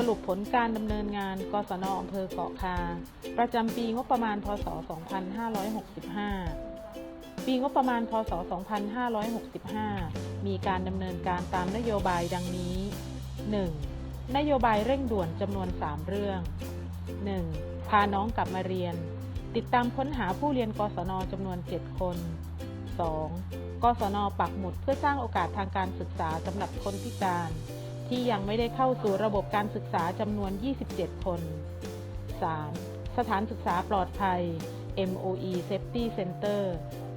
สรุปผลการดำเนินงาน กศนอำเภอเกาะคา ประจำปีงบประมาณ พศ 2565 ปีงบประมาณ พศ 2565 มีการดำเนินการตามนโยบายดังนี้ 1. นโยบายเร่งด่วนจำนวน 3 เรื่อง 1. พาน้องกลับมาเรียน ติดตามค้นหาผู้เรียนกศนจำนวน 7 คน 2. กศนปักหมุดเพื่อสร้างโอกาสทางการศึกษาสำหรับคนพิการ ที่ยังไม่ได้เข้าสู่ระบบการศึกษาจำนวน 27 คน 3. สถานศึกษาปลอดภัย MOE Safety Center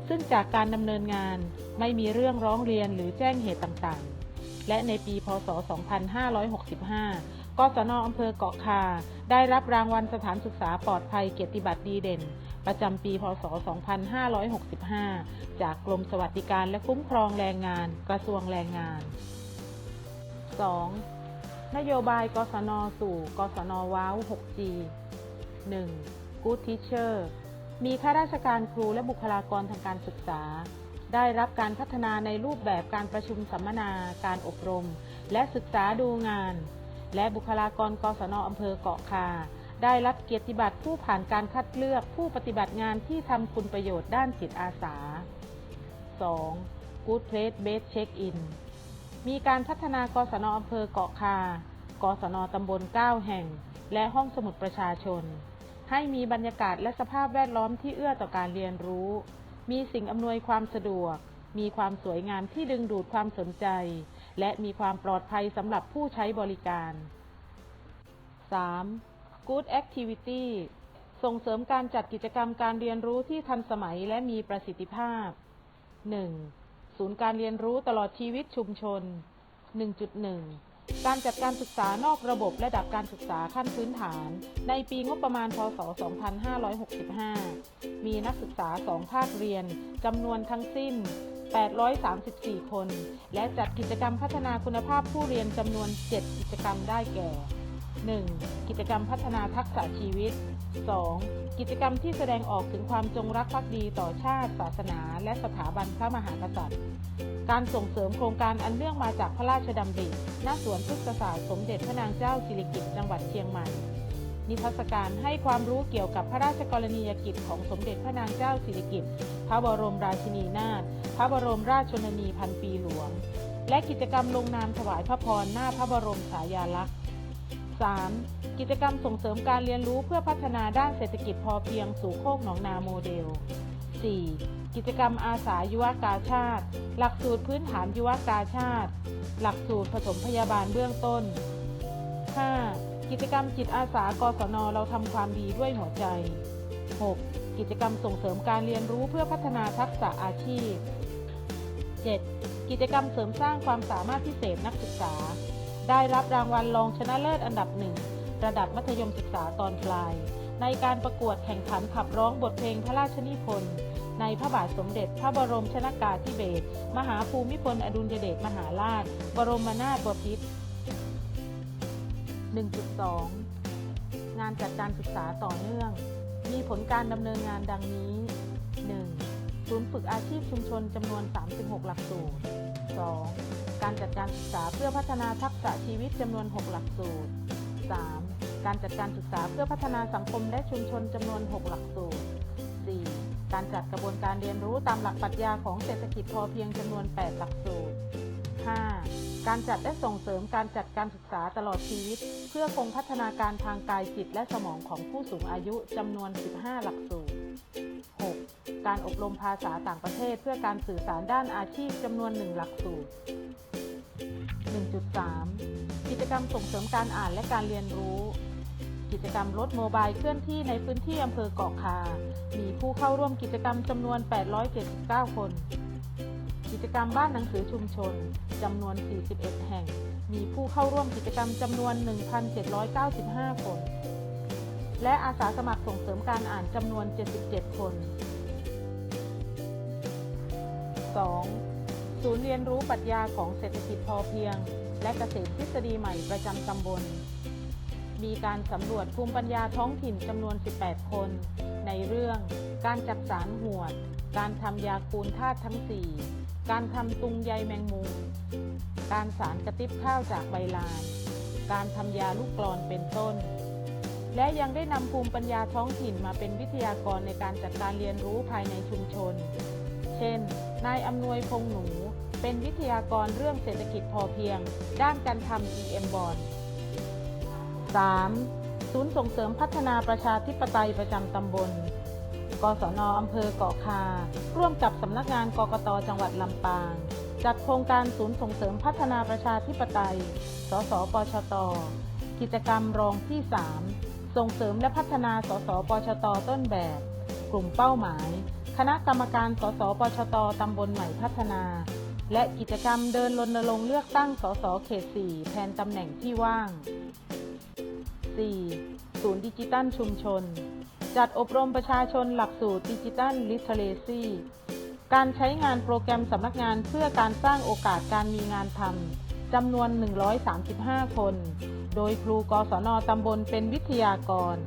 ซึ่งจากการดำเนินงานไม่มีเรื่องร้องเรียนหรือแจ้งเหตุต่างๆ และในปี พศ 2565 กศนอำเภอเกาะคา ได้รับรางวัลสถานศึกษาปลอดภัยเกียรติบัตรดีเด่น ประจำปี พศ 2565 จากกรมสวัสดิการและคุ้มครองแรงงาน กระทรวงแรงงาน 2. นโยบายกศนสู่กศนว้าว 6G 1. Good Teacher มีข้าราชการครูและบุคลากรทางการศึกษา ได้รับการพัฒนาในรูปแบบการประชุมสัมมนา การอบรม และศึกษาดูงาน และบุคลากรกศนอำเภอเกาะคา ได้รับเกียรติบัตรผู้ผ่านการคัดเลือกผู้ปฏิบัติงานที่ทำคุณประโยชน์ด้านจิตอาสา 2. Good Place Based Check-in มีการพัฒนากศนอำเภอเกาะคา กศนตำบล 9 แห่ง และห้องสมุดประชาชน ให้มีบรรยากาศและสภาพแวดล้อมที่เอื้อต่อการเรียนรู้ มีสิ่งอำนวยความสะดวก มีความสวยงามที่ดึงดูดความสนใจ และมีความปลอดภัยสำหรับผู้ใช้บริการ 3. Good Activity ส่งเสริมการจัดกิจกรรมการเรียนรู้ที่ทันสมัยและมีประสิทธิภาพ 1. ศูนย์การเรียนรู้ตลอดชีวิตชุมชน 1.1 การจัดการศึกษานอกระบบระดับการศึกษาขั้นพื้นฐาน ในปีงบประมาณ พศ 2565 มีนักศึกษา 2 ภาคเรียนจำนวนทั้งสิ้น 834 คน และจัดกิจกรรมพัฒนาคุณภาพผู้เรียนจำนวน 7 กิจกรรมได้แก่ 1. กิจกรรมพัฒนาทักษะชีวิต 2. กิจกรรมที่แสดงออกถึงความจงรักภักดีต่อชาติ ศาสนา และสถาบันพระมหากษัตริย์ การส่งเสริมโครงการอันเนื่องมาจากพระราชดำริ ณ สวนพฤกษศาสตร์สมเด็จพระนางเจ้าสิริกิติ์จังหวัดเชียงใหม่ นิทรรศการให้ความรู้เกี่ยวกับพระราชกรณียกิจของสมเด็จพระนางเจ้าสิริกิติ์ พระบรมราชินีนาถ พระบรมราชชนนีพันปีหลวง และกิจกรรมลงนามถวายพระพรหน้าพระบรมฉายาลักษณ์ 3. กิจกรรมส่งเสริมการเรียนรู้เพื่อพัฒนาด้านเศรษฐกิจพอเพียงสู่โคกหนองนาโมเดล 4. กิจกรรมอาสายุวกาชาติ หลักสูตรพื้นฐานยุวกาชาติ หลักสูตรผสมพยาบาลเบื้องต้น 5. กิจกรรมจิตอาสากศนเราทำความดีด้วยหัวใจ 6. กิจกรรมส่งเสริมการเรียนรู้เพื่อพัฒนาทักษะอาชีพ 7. กิจกรรมเสริมสร้างความสามารถพิเศษนักศึกษา ได้รับรางวัลรองชนะเลิศอันดับหนึ่งระดับมัธยมศึกษาตอนปลาย ในการประกวดแข่งขันขับร้องบทเพลงพระราชนิพนธ์ในพระบาทสมเด็จพระบรมชนากาธิเบศรมหาภูมิพลอดุลยเดชมหาราช บรมนาถบพิตร1.2 งานจัดการศึกษาต่อเนื่อง มีผลการดำเนินงานดังนี้ 1. ศูนย์ฝึกอาชีพชุมชนจำนวน 36 หลักสูตร 2. การจัดการศึกษาเพื่อพัฒนาทักษะชีวิตจำนวน 6 หลักสูตร 3. การจัดการศึกษาเพื่อพัฒนาสังคมและชุมชนจำนวน 6 หลักสูตร 4. การจัดกระบวนการเรียนรู้ตามหลักปรัชญาของเศรษฐกิจพอเพียงจำนวน 8 หลักสูตร 5. การจัดและส่งเสริมการจัดการศึกษาตลอดชีวิต เพื่อคงพัฒนาการทางกายจิตและสมองของผู้สูงอายุจำนวน 15 หลักสูตร 6. การอบรมภาษาต่างประเทศเพื่อการสื่อสารด้านอาชีพจำนวน 1 หลักสูตร 1.3 กิจกรรมส่งเสริมการอ่านและการเรียนรู้ กิจกรรมรถโมบายเคลื่อนที่ในพื้นที่อำเภอเกาะคา มีผู้เข้าร่วมกิจกรรมจำนวน 879 คน กิจกรรมบ้านหนังสือชุมชนจำนวน 41 แห่ง มีผู้เข้าร่วมกิจกรรมจำนวน 1,795 คน และอาสาสมัครส่งเสริมการอ่านจำนวน 77 คน 2. ศูนย์เรียนรู้ปรัชญาของเศรษฐกิจพอเพียง และเกษตรทฤษฎีใหม่ประจำตำบล มีการสำรวจภูมิปัญญาท้องถิ่นจำนวน 18 คน ในเรื่อง การจักสารหวด การทำยาคูณธาตุทั้ง 4 การทำตุงใยแมงมุม การสารกระติบข้าวจากใบลาน การทำยาลูกกลอนเป็นต้นและยังได้นำภูมิปัญญาท้องถิ่นมาเป็นวิทยากรในการจัดการเรียนรู้ภายในชุมชน เช่น นายอำนวยพงหนู เป็นวิทยากรเรื่องเศรษฐกิจพอเพียง ด้านการทำ EM b o n 3. ศูนย์ส่งเสริมพัฒนาประชาธิปไตยประจำตำบล กศนอำเภอเกาะคา ร่วมกับสำนักงานกกตจังหวัดลำปาง จัดโครงการศูนย์ส่งเสริมพัฒนาประชาธิปไตย สสปชต กิจกรรมรองที่ 3 ส่งเสริมและพัฒนา สสปชต ต้นแบบ กลุ่มเป้าหมาย ณะกรรมการ สสปชตตำบลใหม่พัฒนา และกิจกรรมเดินรณรงค์เลือกตั้ง สส เขต 4 แทนตำแหน่งที่ว่าง 4. ศูนย์ดิจิตัลชุมชน จัดอบรมประชาชนหลักสูตรดิจิตัลลิเทเรซีการใช้งานโปรแกรมสำนักงานเพื่อการสร้างโอกาสการมีงานทำจำนวน 135 คน โดยครูกศนตำบลเป็นวิทยากร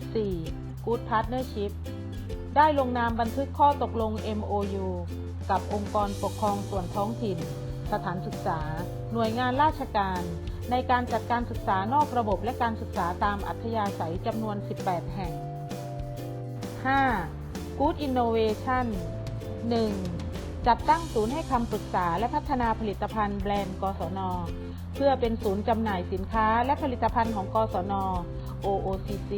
4. Good Partnership ได้ลงนามบันทึกข้อตกลง MOU กับองค์กรปกครองส่วนท้องถิ่น สถานศึกษา หน่วยงานราชการ ในการจัดการศึกษานอกระบบและการศึกษาตามอัธยาศัยจำนวน 18 แห่ง 5. Good Innovation 1. จัดตั้งศูนย์ให้คำปรึกษาและพัฒนาผลิตภัณฑ์แบรนด์กศน เพื่อเป็นศูนย์จำหน่ายสินค้าและผลิตภัณฑ์ของกศน OOCC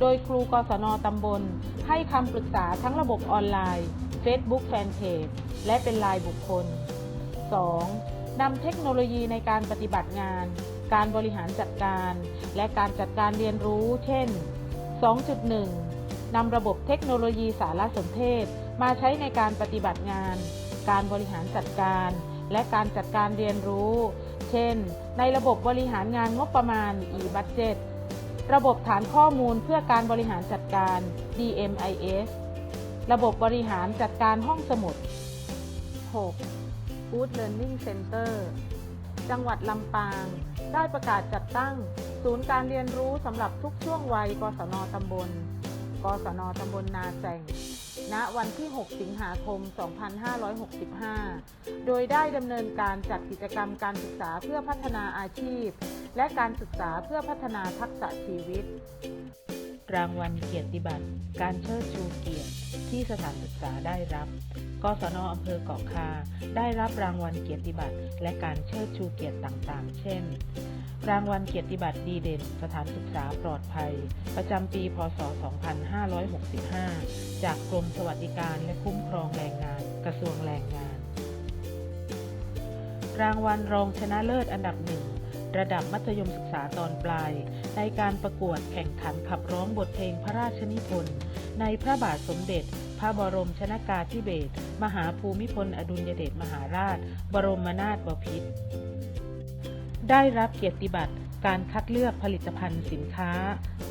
โดยครูกศนตำบล ให้คำปรึกษาทั้งระบบออนไลน์ Facebook Fanpage และเป็นลายบุคคล 2. นำเทคโนโลยีในการปฏิบัติงาน การบริหารจัดการ และการจัดการเรียนรู้ เช่น 2.1 นำระบบเทคโนโลยีสารสนเทศ มาใช้ในการปฏิบัติงาน การบริหารจัดการ และการจัดการเรียนรู้ เช่น ในระบบบริหารงานงบประมาณ e-budget ระบบฐานข้อมูลเพื่อการบริหารจัดการ DMIS ระบบบริหารจัดการห้องสมุด 6. Food Learning Center จังหวัดลำปาง ได้ประกาศจัดตั้ง ศูนย์การเรียนรู้สำหรับทุกช่วงวัย กศนตำบล กศนตำบลนาแจง ณวันที่ 6 สิงหาคม 2565 โดยได้ดำเนินการจัดกิจกรรมการศึกษาเพื่อพัฒนาอาชีพ และการศึกษาเพื่อพัฒนาทักษะชีวิต รางวัลเกียรติบัตร การเชิดชูเกียรติ ที่สถานศึกษาได้รับกศนอำเภอเกาะคา ได้รับรางวัลเกียรติบัตร และการเชิดชูเกียรติต่างๆ เช่น รางวัลเกียรติบัตรดีเด่น สถานศึกษาปลอดภัย ประจำปี พศ 2565 จากกรมสวัสดิการและคุ้มครองแรงงาน กระทรวงแรงงาน รางวัลรองชนะเลิศอันดับหนึ่งระดับมัธยมศึกษาตอนปลาย ในการประกวดแข่งขันขับร้องบทเพลงพระราชนิพนธ์ในพระบาทสมเด็จ พระบรมชนากาธิเบศรมหาภูมิพลอดุลยเดชมหาราช บรมนาถบพิตร ได้รับเกียรติบัตรการคัดเลือกผลิตภัณฑ์สินค้า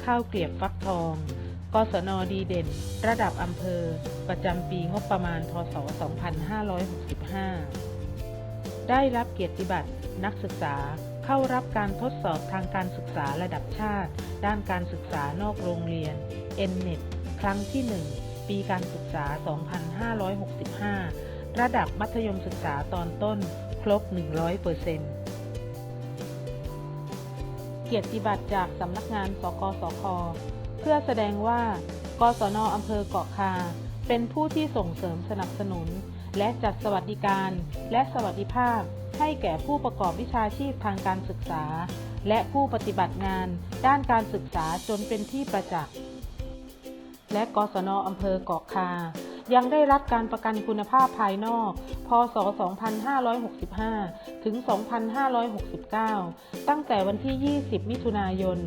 ข้าวเกลียบฟักทอง กศนดีเด่น ระดับอำเภอ ประจำปีงบประมาณ พศ 2565 ได้รับเกียรติบัตรนักศึกษาเข้ารับการทดสอบทางการศึกษาระดับชาติ ด้านการศึกษานอกโรงเรียน NNET ครั้งที่ 1 ปีการศึกษา 2565 ระดับมัธยมศึกษาตอนต้นครบ 100%เกียรติบัตรจากสำนักงานสกสค เพื่อแสดงว่า กศนอำเภอเกาะคา เป็นผู้ที่ส่งเสริมสนับสนุน และจัดสวัสดิการ และสวัสดิภาพ ให้แก่ผู้ประกอบวิชาชีพทางการศึกษา และผู้ปฏิบัติงาน ด้านการศึกษาจนเป็นที่ประจักษ์และกศนอำเภอเกาะคายังได้รับการประกันคุณภาพภายนอก ศ 2565 ถึง 2569 ตั้งแต่วันที่ 20 มิถุนายน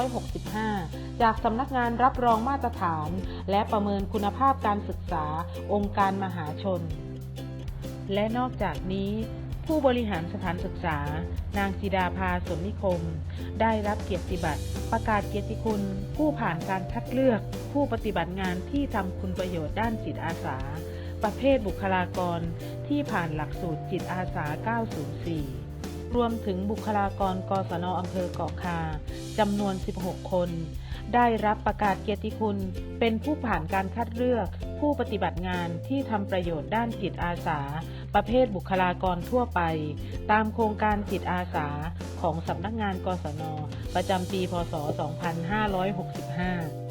2565 จากสำนักงานรับรองมาตรฐาน และประเมินคุณภาพการศึกษาองค์การมหาชน และนอกจากนี้ผู้บริหารสถานศึกษา นางจิดาภาสมนิคม ได้รับเกียรติบัตร ประกาศเกียรติคุณ ผู้ผ่านการคัดเลือก ผู้ปฏิบัติงานที่ทำคุณประโยชน์ด้านจิตอาสา ประเภทบุคลากรที่ผ่านหลักสูตรจิตอาสา 904 รวมถึงบุคลากรกศนอำเภอเกาะคาจำนวน 16 คน ได้รับประกาศเกียรติคุณ เป็นผู้ผ่านการคัดเลือก ผู้ปฏิบัติงานที่ทำประโยชน์ด้านจิตอาสา ประเภทบุคลากรทั่วไป ตามโครงการจิตอาสาของสำนักงานกศน ประจำปี พศ 2565